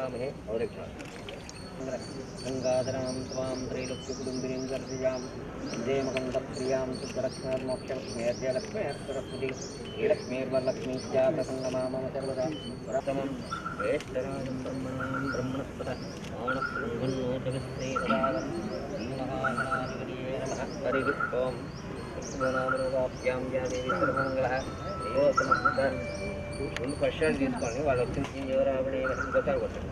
वामहे गंगाधरां त्वां त्रैलोक्यकुटुम्बिनीं गर्जयां जयमकन्दप्रियाँ सुखरक्षणात्मोक्षलक्ष्म्यर्य लक्ष्म्यर्सरस्वती लक्ष्मीर्वरलक्ष्मीश्चा प्रसङ्गमा मम सर्वदा प्रथमं ज्येष्ठराजं ब्रह्मणां ब्रह्मणस्पत माणस्पृङ्गन्नो जगत्सेवदागं नमः हरिः ओम् నామరూపాభ్యాం జాదేవి సర్వమంగళ ఏవో సమస్త ముందు ఫస్ట్ షాట్ తీసుకోండి వాళ్ళు వచ్చి ఎవరు ఆవిడ ఇంకోసారి కొట్టండి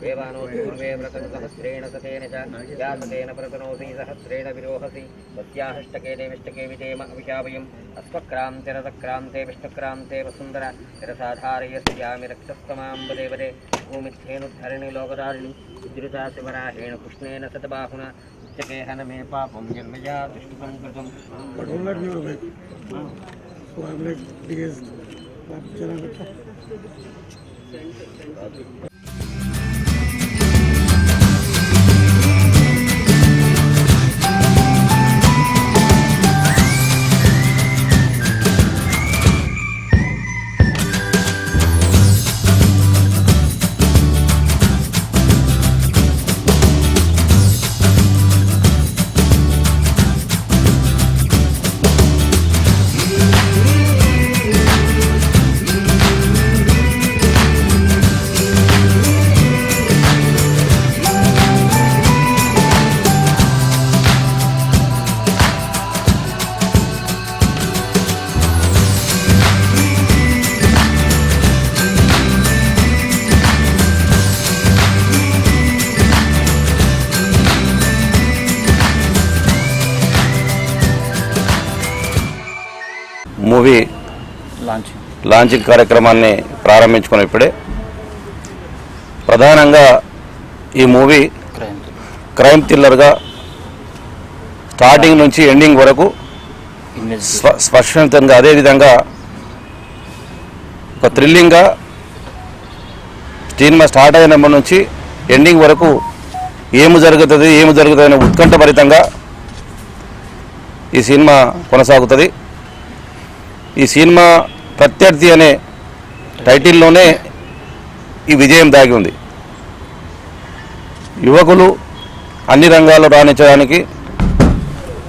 దేవానో పూర్వే వ్రతం సహస్రేణ సతేన చ యా సతేన ప్రతనోసి సహస్రేణ విరోహసి సత్యాహష్టకే దేవిష్టకే విధేమ అవిశావయం అస్వక్రాంతిరతక్రాంతే విష్ణుక్రాంతే వసుందర నిరసాధారయస్యామి రక్షస్తమాంబదేవదే భూమిస్థేనుద్ధరిణి లోకదారిణి ఉద్ధృతా శివరాహేణ కృష్ణేన శతబాహున ఉచ్చకేహన మే పాపం జన్మజా విష్ణుసం కృతం Movie launch launching కార్యక్రమాన్ని ప్రారంభించుకుని ఇప్పుడే. ప్రధానంగా ఈ మూవీ క్రైమ్ థ్రిల్లర్గా స్టార్టింగ్ నుంచి ఎండింగ్ వరకు స్పష్టంగా అదేవిధంగా ఒక థ్రిల్లింగ్గా సినిమా స్టార్ట్ అయినప్పటి నుంచి ఎండింగ్ వరకు ఏమి జరుగుతుంది ఏమి జరుగుతుంది అనే ఉత్కంఠభరితంగా ఈ సినిమా కొనసాగుతుంది. ఈ సినిమా ప్రత్యర్థి అనే టైటిల్లోనే ఈ విజయం దాగి ఉంది. యువకులు అన్ని రంగాల్లో రాణించడానికి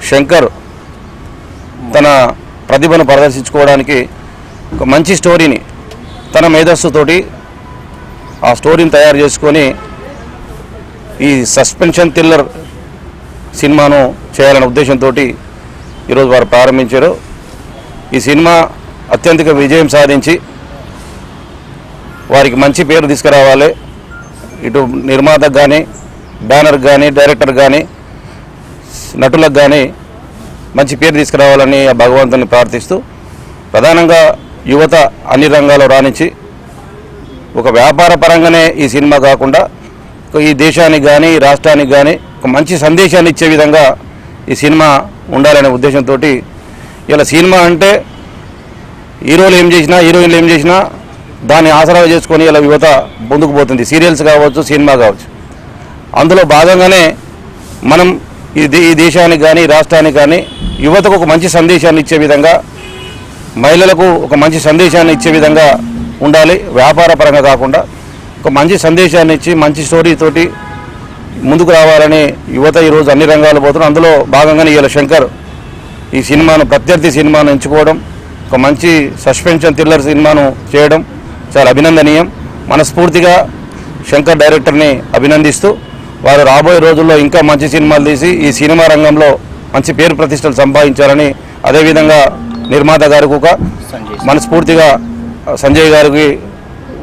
శంకర్ తన ప్రతిభను ప్రదర్శించుకోవడానికి ఒక మంచి స్టోరీని తన మేధస్సుతోటి ఆ స్టోరీని తయారు చేసుకొని ఈ సస్పెన్షన్ థ్రిల్లర్ సినిమాను చేయాలనే ఉద్దేశంతో ఈరోజు వారు ప్రారంభించారు. ఈ సినిమా అత్యంతిక విజయం సాధించి వారికి మంచి పేరు తీసుకురావాలి. ఇటు నిర్మాతకు కానీ బ్యానర్కి కానీ డైరెక్టర్ కానీ నటులకు కానీ మంచి పేరు తీసుకురావాలని ఆ భగవంతుని ప్రార్థిస్తూ ప్రధానంగా యువత అన్ని రంగాల్లో రాణించి ఒక వ్యాపార పరంగానే ఈ సినిమా కాకుండా ఈ దేశానికి కానీ రాష్ట్రానికి కానీ ఒక మంచి సందేశాన్ని ఇచ్చే విధంగా ఈ సినిమా ఉండాలనే ఉద్దేశంతో ఇలా సినిమా అంటే హీరోలు ఏం చేసినా హీరోయిన్లు ఏం చేసినా దాన్ని ఆసరా చేసుకొని ఇలా యువత ముందుకు పోతుంది. సీరియల్స్ కావచ్చు సినిమా కావచ్చు. అందులో భాగంగానే మనం ఈ దే- ఈ దేశానికి కానీ రాష్ట్రానికి కానీ యువతకు ఒక మంచి సందేశాన్ని ఇచ్చే విధంగా మహిళలకు ఒక మంచి సందేశాన్ని ఇచ్చే విధంగా ఉండాలి. వ్యాపార పరంగా కాకుండా ఒక మంచి సందేశాన్ని ఇచ్చి మంచి స్టోరీతోటి ముందుకు రావాలని యువత ఈరోజు అన్ని రంగాలు పోతున్నారు. అందులో భాగంగానే ఇలా శంకర్ ఈ సినిమాను ప్రత్యర్థి సినిమాను ఎంచుకోవడం ఒక మంచి సస్పెన్షన్ థ్రిల్లర్ సినిమాను చేయడం చాలా అభినందనీయం. మనస్ఫూర్తిగా శంకర్ డైరెక్టర్ని అభినందిస్తూ వారు రాబోయే రోజుల్లో ఇంకా మంచి సినిమాలు తీసి ఈ సినిమా రంగంలో మంచి పేరు ప్రతిష్టలు సంపాదించాలని అదేవిధంగా నిర్మాత గారికి ఒక మనస్ఫూర్తిగా సంజయ్ గారికి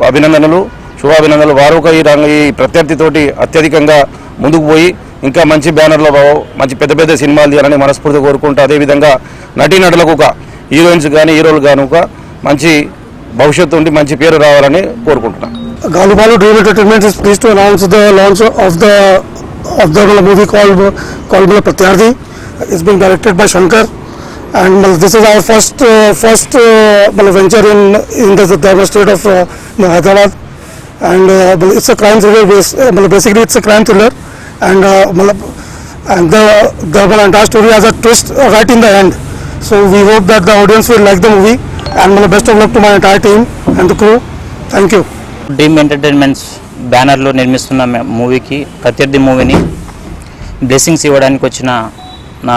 అభినందనలు శుభాభినందనలు. వారు ఒక ఈ రంగ ఈ ప్రత్యర్థితోటి అత్యధికంగా ముందుకు పోయి ఇంకా మంచి బ్యానర్లో మంచి పెద్ద పెద్ద సినిమాలు తీయాలని మనస్ఫూర్తిగా కోరుకుంటూ అదేవిధంగా నటీనటులకు ఒక హీరోయిన్స్ కానీ హీరోలు కానీ ఒక మంచి భవిష్యత్తు ఉండి మంచి పేరు రావాలని కోరుకుంటున్నాను Galubalu Dream Entertainment is pleased to announce the launch of the of the movie called called Pratyarthi. It's being directed by Shankar, and uh, this is our first uh, first uh, well, venture in in the Dharma state of uh, Hyderabad, and uh, well, it's a crime thriller. Base, uh, well, basically, it's a crime thriller, and uh, and the the Balanta story has a twist right in the end. So we hope that the audience will like the movie and best of luck to my entire team and the crew. Thank you dream entertainments బ్యానర్లో నిర్మిస్తున్న మూవీకి ప్రత్యర్థి మూవీని blessings ఇవ్వడానికి వచ్చిన నా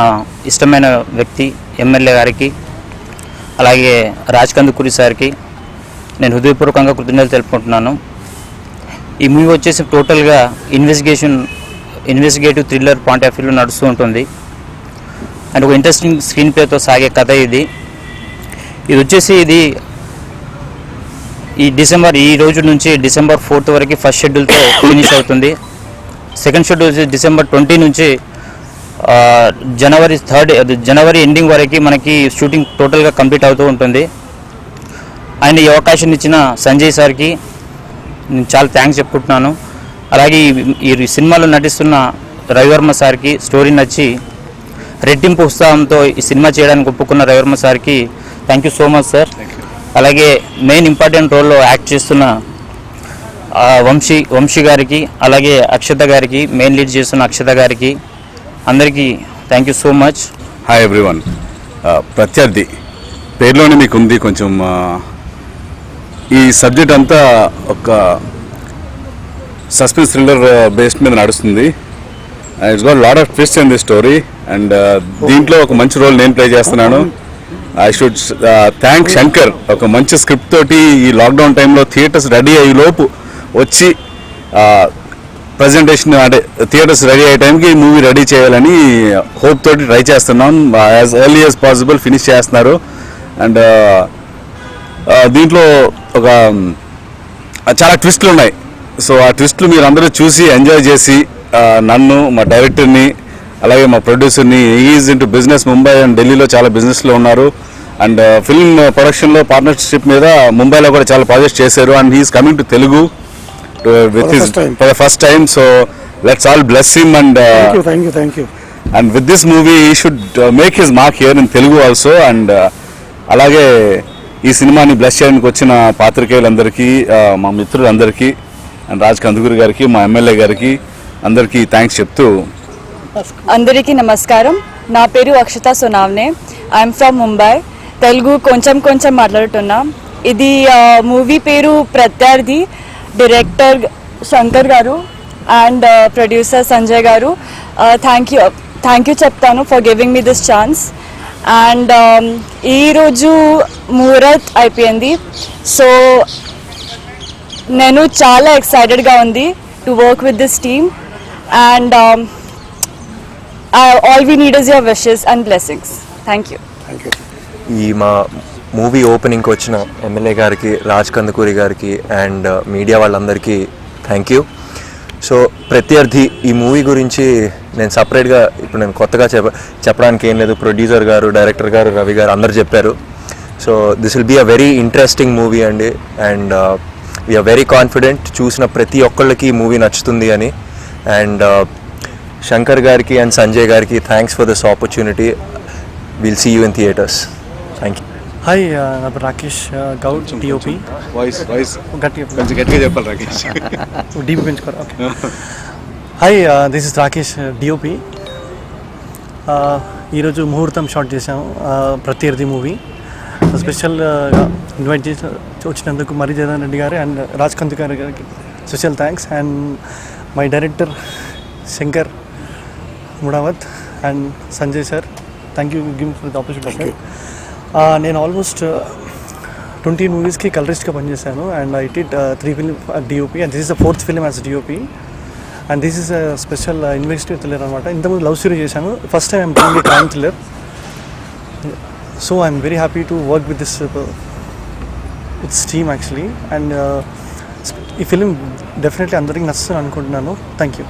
ఇష్టమైన వ్యక్తి ఎమ్మెల్యే గారికి అలాగే రాజకందుకూరి సార్కి నేను హృదయపూర్వకంగా కృతజ్ఞతలు తెలుపుకుంటున్నాను ఈ మూవీ వచ్చేసి టోటల్గా investigation investigative thriller point of వ్యూలో నడుస్తూ ఉంటుంది. అండ్ ఒక ఇంట్రెస్టింగ్ స్క్రీన్ ప్లేతో సాగే కథ ఇది. ఇది వచ్చేసి ఇది ఈ డిసెంబర్ ఈ రోజు నుంచి డిసెంబర్ ఫోర్త్ వరకు ఫస్ట్ షెడ్యూల్తో ఫినిష్ అవుతుంది. సెకండ్ షెడ్యూల్ వచ్చి డిసెంబర్ ట్వంటీ నుంచి జనవరి థర్డ్ అది జనవరి ఎండింగ్ వరకు మనకి షూటింగ్ టోటల్గా కంప్లీట్ అవుతూ ఉంటుంది. ఆయన ఈ అవకాశం ఇచ్చిన సంజయ్ సార్కి నేను చాలా థ్యాంక్స్ చెప్పుకుంటున్నాను. అలాగే ఈ- సినిమాలో నటిస్తున్న రవివర్మ సార్కి స్టోరీ నచ్చి రెట్టింపు ఉత్సాహంతో ఈ సినిమా చేయడానికి ఒప్పుకున్న రవివర్మ సార్కి thank you so much sir. అలాగే మెయిన్ ఇంపార్టెంట్ రోల్లో యాక్ట్ చేస్తున్న వంశీ వంశీ గారికి అలాగే అక్షత గారికి మెయిన్ లీడ్ చేస్తున్న అక్షత గారికి అందరికీ thank you so much. Hi everyone Prathyarthi పేరులోనే మీకు ఉంది కొంచెం ఈ సబ్జెక్ట్ అంతా ఒక సస్పెన్స్ థ్రిల్లర్ uh, బేస్డ్ మీద నడుస్తుంది. It's got lot of twist in the story and దీంట్లో ఒక మంచి రోల్ నేను ప్లే చేస్తున్నాను. ఐ షుడ్ థ్యాంక్ శంకర్ ఒక మంచి స్క్రిప్ట్ తోటి ఈ లాక్డౌన్ టైంలో థియేటర్స్ రెడీ అయ్యే లోపు వచ్చి uh, ప్రజెంటేషన్ అంటే థియేటర్స్ రెడీ అయ్యే టైంకి మూవీ రెడీ చేయాలని uh, హోప్ తోటి ట్రై చేస్తున్నాం. As early as possible finish చేస్తున్నారు. అండ్ దీంట్లో ఒక um, చాలా ట్విస్ట్లు ఉన్నాయి. సో ఆ ట్విస్ట్లు మీరు అందరూ చూసి ఎంజాయ్ చేసి నన్ను మా డైరెక్టర్ని అలాగే మా ప్రొడ్యూసర్ని is into business Mumbai and ఢిల్లీలో చాలా బిజినెస్లో ఉన్నారు అండ్ ఫిల్మ్ ప్రొడక్షన్లో పార్ట్నర్షిప్ మీద ముంబైలో కూడా చాలా ప్రాజెక్ట్స్ చేశారు and he's coming to Telugu with. For the first time so let's all bless him and thank you, thank you. And with this movie he should make his mark here in Telugu also and అలాగే ఈ సినిమాని bless చేయడానికి వచ్చిన పాత్రికేయులందరికీ మా మిత్రులందరికీ రాజ్ కందుకూరి గారికి మా MLA గారికి అందరికీ థ్యాంక్స్ చెప్తూ అందరికీ నమస్కారం. నా పేరు అక్షత సునావ్నే. ఐఎమ్ ఫ్రమ్ ముంబై తెలుగు కొంచెం కొంచెం మాట్లాడుతున్నా. ఇది మూవీ పేరు ప్రత్యర్థి డైరెక్టర్ శంకర్ గారు అండ్ ప్రొడ్యూసర్ సంజయ్ గారు. థ్యాంక్ యూ థ్యాంక్ యూ చెప్తాను for giving me this chance and ఈరోజు ముహూర్త్ అయిపోయింది. సో నేను చాలా ఎక్సైటెడ్గా ఉంది to work with this team and all we need is your wishes and blessings thank you ఈ మా మూవీ ఓపెనింగ్కి వచ్చిన ఎమ్మెల్యే గారికి రాజ్ కందుకూరి గారికి అండ్ మీడియా వాళ్ళందరికీ థ్యాంక్ యూ సో ప్రత్యర్థి ఈ మూవీ గురించి నేను సపరేట్గా ఇప్పుడు నేను కొత్తగా చెప్ప చెప్పడానికి ఏం లేదు. ప్రొడ్యూసర్ గారు డైరెక్టర్ గారు రవి గారు అందరు చెప్పారు. So this will be a very interesting movie అండి. And we are very confident చూసిన ప్రతి ఒక్కళ్ళకి ఈ మూవీ నచ్చుతుంది అని. అండ్ శంకర్ గారికి అండ్ సంజయ్ గారికి thanks for this opportunity will see you in theatres thank you hi uh, Rakesh Goud DOP voice voice కొంచెం. గట్టిగా చెప్పాలి Rakesh DP పెంచుకోరు okay hi this is Rakesh DOP ఈరోజు ముహూర్తం షాట్ చేసాము uh, ప్రత్యర్థి మూవీ స్పెషల్ ఇన్వైట్ చేసి వచ్చినందుకు మరి జగన్ రెడ్డి గారు అండ్ రాజ్ కంత్ గారి గారికి special thanks. And my director Shankar Mudavath and Sanjay sir thank you give for the opportunity నేను ఆల్మోస్ట్ ట్వంటీ మూవీస్కి కలరిస్ట్గా పనిచేశాను. And I did three film DOP and this is the fourth film as DOP and this is special investigative thriller అనమాట ఇంతకుముందు love story చేశాను. First time I'm doing crime thriller so I'm very happy to work with this it's team actually and ఈ film definitely అందరికీ నచ్చుతుంది అనుకుంటున్నాను. Thank you